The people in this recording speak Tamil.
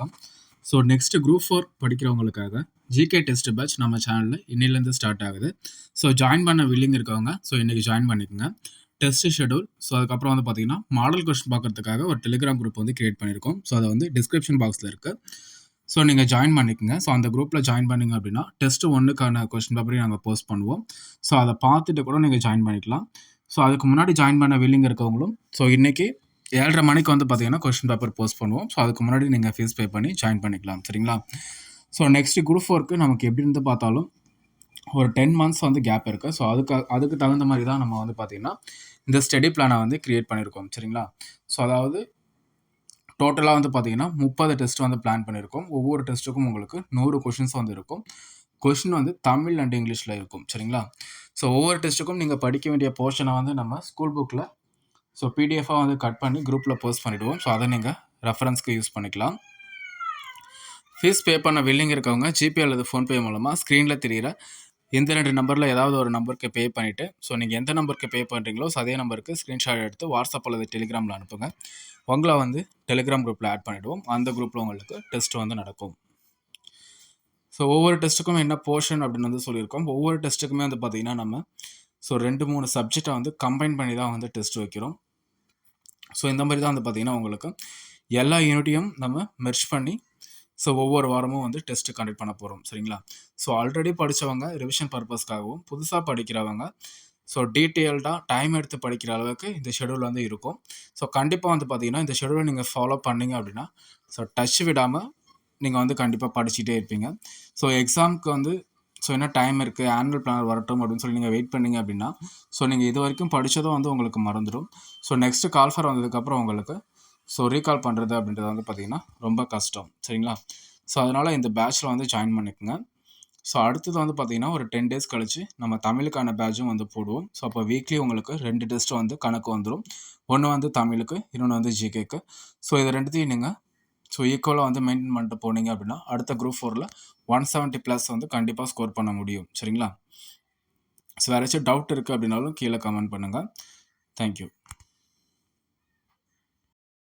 வணக்கம். ஸோ நெக்ஸ்ட் குரூப் ஃபோர் படிக்கிறவங்களுக்காக ஜிகே டெஸ்ட் பேட்ச் நம்ம சேனலில் இன்னிலேருந்து ஸ்டார்ட் ஆகுது. ஸோ ஜாயின் பண்ண வில்லிங் இருக்கவங்க ஸோ இன்றைக்கி ஜாயின் பண்ணிக்கோங்க. டெஸ்ட் ஷெடியூல் ஸோ அதுக்கப்புறம் வந்து பார்த்தீங்கன்னா மாடல் கொஸ்டின் பார்க்கறதுக்காக ஒரு டெலிகிராம் குரூப் வந்து கிரியேட் பண்ணியிருக்கோம் ஸோ அதை வந்து டிஸ்கிரிப்ஷன் பாக்ஸில் இருக்குது ஸோ நீங்கள் ஜாயின் பண்ணிக்கோங்க. ஸோ அந்த குரூப்பில் ஜாயின் பண்ணிங்க அப்படின்னா டெஸ்ட் ஒன்றுக்கான கொஸ்டின் பேப்பரையும் நாங்கள் போஸ்ட் பண்ணுவோம். ஸோ அதை பார்த்துட்டு கூட நீங்கள் ஜாயின் பண்ணிக்கலாம். ஸோ அதுக்கு முன்னாடி ஜாயின் பண்ண வில்லிங் இருக்கவங்களும் ஸோ இன்றைக்கி ஏழரை மணிக்கு வந்து பார்த்தீங்கன்னா கொஸ்டின் பேப்பர் போஸ்ட் பண்ணுவோம். ஸோ அதுக்கு முன்னாடி நீங்கள் ஃபீஸ் பே பண்ணி ஜாயின் பண்ணிக்கலாம். சரிங்களா? ஸோ நெக்ஸ்ட் குரூப் ஃபோருக்கு நமக்கு எப்படி இருந்து பார்த்தாலும் ஒரு டென் மந்த்ஸ் வந்து கேப் இருக்குது ஸோ அதுக்கு அதுக்கு தகுந்த மாதிரி தான் நம்ம வந்து பார்த்திங்கன்னா இந்த ஸ்டடி பிளானை வந்து க்ரியேட் பண்ணியிருக்கோம் சரிங்களா? ஸோ அதாவது டோட்டலாக வந்து பார்த்தீங்கன்னா முப்பது டெஸ்ட் வந்து பிளான் பண்ணியிருக்கோம் ஒவ்வொரு டெஸ்ட்டுக்கும் உங்களுக்கு நூறு கொஷின்ஸ் வந்து இருக்கும். கொஷின் வந்து தமிழ் அண்ட் இங்கிலீஷில் இருக்கும். சரிங்களா? ஸோ ஒவ்வொரு டெஸ்ட்டுக்கும் நீங்கள் படிக்க வேண்டிய போர்ஷனை வந்து நம்ம ஸ்கூல் புக்கில் ஸோ பிடிஎஃபாக வந்து கட் பண்ணி குரூப்பில் போஸ்ட் பண்ணிவிடுவோம் ஸோ அதை நீங்கள் ரெஃபரன்ஸ்க்கு யூஸ் பண்ணிக்கலாம். ஃபீஸ் பே பண்ண வில்லிங் இருக்கவங்க ஜிபே அல்லது ஃபோன்பே மூலமாக ஸ்க்ரீனில் தெரிகிற இந்த ரெண்டு நம்பரில் ஏதாவது ஒரு நம்பருக்கு பே பண்ணிவிட்டு ஸோ நீங்கள் எந்த நம்பருக்கு பே பண்ணுறீங்களோ ஸோ அதே நம்பருக்கு ஸ்க்ரீன்ஷாட் எடுத்து வாட்ஸ்அப் அல்லது டெலிகிராமில் அனுப்புங்க. உங்களை வந்து டெலிகிராம் குரூப்பில் ஆட் பண்ணிவிடுவோம் அந்த குரூப்பில் உங்களுக்கு டெஸ்ட் வந்து நடக்கும். ஸோ ஒவ்வொரு டெஸ்ட்டுக்கும் என்ன போர்ஷன் அப்படின்னு வந்து சொல்லியிருக்கோம். ஒவ்வொரு டெஸ்ட்டுக்குமே வந்து பார்த்திங்கன்னா நம்ம ஸோ ரெண்டு மூணு சப்ஜெக்டை வந்து கம்பைன் பண்ணி தான் வந்து டெஸ்ட் வைக்கிறோம். ஸோ இந்த மாதிரி தான் வந்து பார்த்திங்கன்னா உங்களுக்கு எல்லா யூனிட்டையும் நம்ம மெர்ச் பண்ணி ஸோ ஒவ்வொரு வாரமும் வந்து டெஸ்ட்டு கண்டக்ட் பண்ண போகிறோம் சரிங்களா? ஸோ ஆல்ரெடி படித்தவங்க ரிவிஷன் பர்பஸ்க்காகவும் புதுசாக படிக்கிறவங்க ஸோ டீட்டெயில்டாக டைம் எடுத்து படிக்கிற அளவுக்கு இந்த ஷெடியூல் வந்து இருக்கும். ஸோ கண்டிப்பாக வந்து பார்த்தீங்கன்னா இந்த ஷெடியூலை நீங்கள் ஃபாலோ பண்ணீங்க அப்படின்னா ஸோ டச் விடாமல் நீங்கள் வந்து கண்டிப்பாக படிச்சுட்டே இருப்பீங்க. ஸோ எக்ஸாமுக்கு வந்து ஸோ என்ன டைம் இருக்குது ஆனுவல் பிளான் வரட்டும் அப்படின்னு சொல்லி நீங்கள் வெயிட் பண்ணீங்க அப்படின்னா ஸோ நீங்கள் இது வரைக்கும் படித்ததும் வந்து உங்களுக்கு மறந்துடும். ஸோ நெக்ஸ்ட்டு கால்ஃபர் வந்ததுக்கப்புறம் உங்களுக்கு ஸோ ரீகால் பண்ணுறது அப்படின்றது வந்து பார்த்திங்கன்னா ரொம்ப கஷ்டம். சரிங்களா? ஸோ அதனால் இந்த பேட்சில் வந்து ஜாயின் பண்ணிக்கோங்க. ஸோ அடுத்தது வந்து பார்த்திங்கன்னா ஒரு டென் டேஸ் கழிச்சு நம்ம தமிழுக்கான பேட்சும் வந்து போடுவோம். ஸோ அப்போ வீக்லி உங்களுக்கு ரெண்டு டெஸ்ட்டு வந்து கணக்கு வந்துடும் ஒன்று வந்து தமிழுக்கு இன்னொன்று வந்து ஜிகேக்கு ஸோ இது ரெண்டுத்தையும் நீங்கள் ஸோ ஈக்குவலாக வந்து மெயின்டைன் பண்ணிட்டு போனீங்க அப்படின்னா அடுத்த குரூப் ஃபோரில் ஒன் செவன்ட்டி ப்ளஸ் வந்து கண்டிப்பாக ஸ்கோர் பண்ண முடியும். சரிங்களா? ஸோ வேறு ஏதாச்சும் டவுட் இருக்குது அப்படின்னாலும் கீழே கமெண்ட் பண்ணுங்கள் தேங்க்யூ